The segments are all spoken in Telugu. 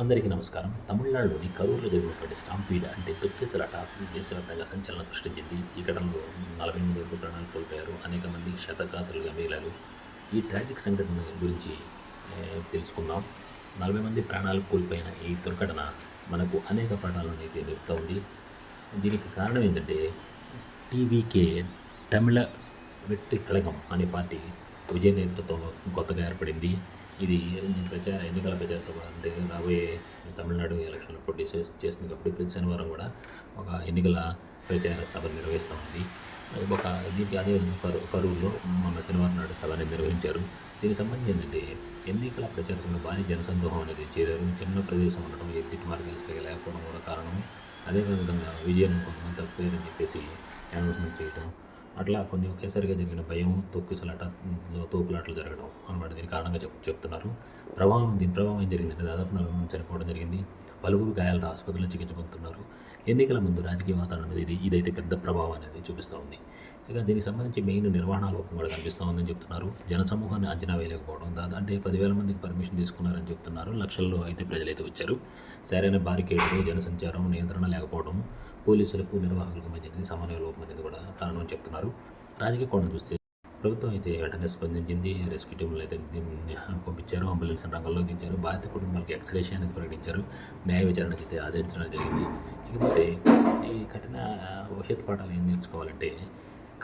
అందరికీ నమస్కారం. తమిళనాడులోని కరూరులో జరిగినటువంటి స్టాంపీడ్ అంటే తొక్కిసలాట దేశవ్యాప్తంగా సంచలనం సృష్టించింది ఈ ఘటనలో నలభై మంది వరకు ప్రాణాలు కోల్పోయారు. అనేక మంది శతగాత్రులుగా మిగిలారు. ఈ ట్రాజిక్ సంఘటన గురించి తెలుసుకుందాం. నలభై మంది ప్రాణాలు కోల్పోయిన ఈ దుర్ఘటన మనకు అనేక పాఠాలను అయితే నేర్పుతూ ఉంది. దీనికి కారణం ఏంటంటే టీవీకే తమిళ వెట్టి కళగం అనే పార్టీ విజయ నేతృత్వంలో కొత్తగా ఏర్పడింది. ఇది ప్రచార ఎన్నికల ప్రచార సభ అంటే రాబోయే తమిళనాడు ఎలక్షన్ పోటీ చేస్తుంది కాబట్టి ప్రతి శనివారం కూడా ఒక ఎన్నికల ప్రచార సభ నిర్వహిస్తూ ఉంది. ఒక దీనికి అదేవిధంగా కరు కరువులో మొన్న శనివారం నాడు సభని నిర్వహించారు. దీనికి సంబంధించి ఏంటంటే ఎన్నికల ప్రచార సభలో భారీ జనసందోహం అనేది చేరారు. చిన్న ప్రదేశం ఉండటం ఎత్తిటి మార్గాలు సరిగా లేకపోవడం కూడా కారణం అదేవిధంగా విజయం కొంతమంది తప్పేదని చెప్పేసి అనౌన్స్మెంట్ చేయటం అట్లా కొన్ని ఒకేసారిగా జరిగిన భయం తొక్కిసలాట తోపులాటలు జరగడం అనమాట. దీని కారణంగా చెప్ చెప్తున్నారు. ప్రభావం దీని ప్రభావం ఏం జరిగిందంటే దాదాపు నలభై మంది చనిపోవడం జరిగింది. పలువురు గాయాలతో ఆసుపత్రిలో చికిత్స పొందుతున్నారు. ఎన్నికల ముందు రాజకీయ వాతావరణం అనేది ఇది ఇదైతే పెద్ద ప్రభావం అనేది చూపిస్తూ ఉంది. ఇక దీనికి సంబంధించి మెయిన్ నిర్వహణ లోపం కూడా కనిపిస్తూ ఉందని చెప్తున్నారు. జనసమూహాన్ని అంచనా వేయలేకపోవడం దాదాపు అంటే పదివేల మందికి పర్మిషన్ తీసుకున్నారని చెప్తున్నారు. లక్షల్లో అయితే ప్రజలైతే వచ్చారు. సరైన బారికేడ్లు జనసంచారం నియంత్రణ లేకపోవడం పోలీసులకు నిర్వాహకులకు మధ్య అనేది సమన్వయ లోపం అనేది కూడా కారణం చెప్తున్నారు. రాజకీయ కోణం చూస్తే ప్రభుత్వం అయితే వెంటనే స్పందించింది రెస్క్యూ టీంలు అయితే పంపించారు అంబులెన్స్ రంగంలో దించారు బాధిత కుటుంబాలకు ఎక్స్రేషన్ అనేది ప్రకటించారు న్యాయ విచారణకి అయితే ఆదేశించడం జరిగింది. ఇకపోతే ఈ కఠిన భవిష్యత్ పాఠాలు ఏం నేర్చుకోవాలంటే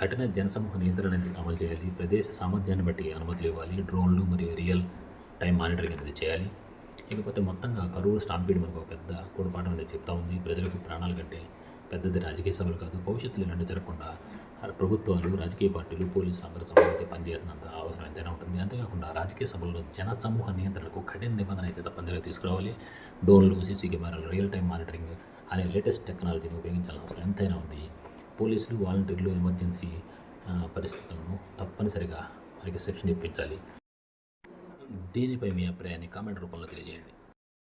కఠిన జనసమూహ నియంత్రణ అనేది అమలు చేయాలి ప్రదేశ సామర్థ్యాన్ని బట్టి అనుమతులు ఇవ్వాలి డ్రోన్లు మరియు రియల్ టైం మానిటరింగ్ అనేది చేయాలి. ఇకపోతే మొత్తంగా కరువు స్టాంపీడ్ మనకు ఒక పెద్ద కూడపాఠం అనేది చెప్తా ఉంది. ప్రజలకు ప్రాణాల కంటే పెద్దది రాజకీయ సభలు కాదు భవిష్యత్తులో ఇలాంటి జరగకుండా ప్రభుత్వాలు రాజకీయ పార్టీలు పోలీసులు అందరూ సమయంతో పనిచేయాల్సినంత అవసరం ఎంతైనా ఉంటుంది. అంతేకాకుండా రాజకీయ సభల్లో జన సమూహ నియంత్రణకు కఠిన నిబంధన అయితే తప్పనిసరిగా తీసుకురావాలి. డోర్లు సీసీ కెమెరాలు రియల్ టైం మానిటరింగ్ అనే లేటెస్ట్ టెక్నాలజీని ఉపయోగించాల్సిన అవసరం ఎంతైనా ఉంది. పోలీసులు వాలంటీర్లు ఎమర్జెన్సీ పరిస్థితులను తప్పనిసరిగా వారికి శిక్షణ ఇప్పించాలి దీనిపై మీ అభిప్రాయాన్ని కామెంట్ రూపంలో తెలియజేయండి.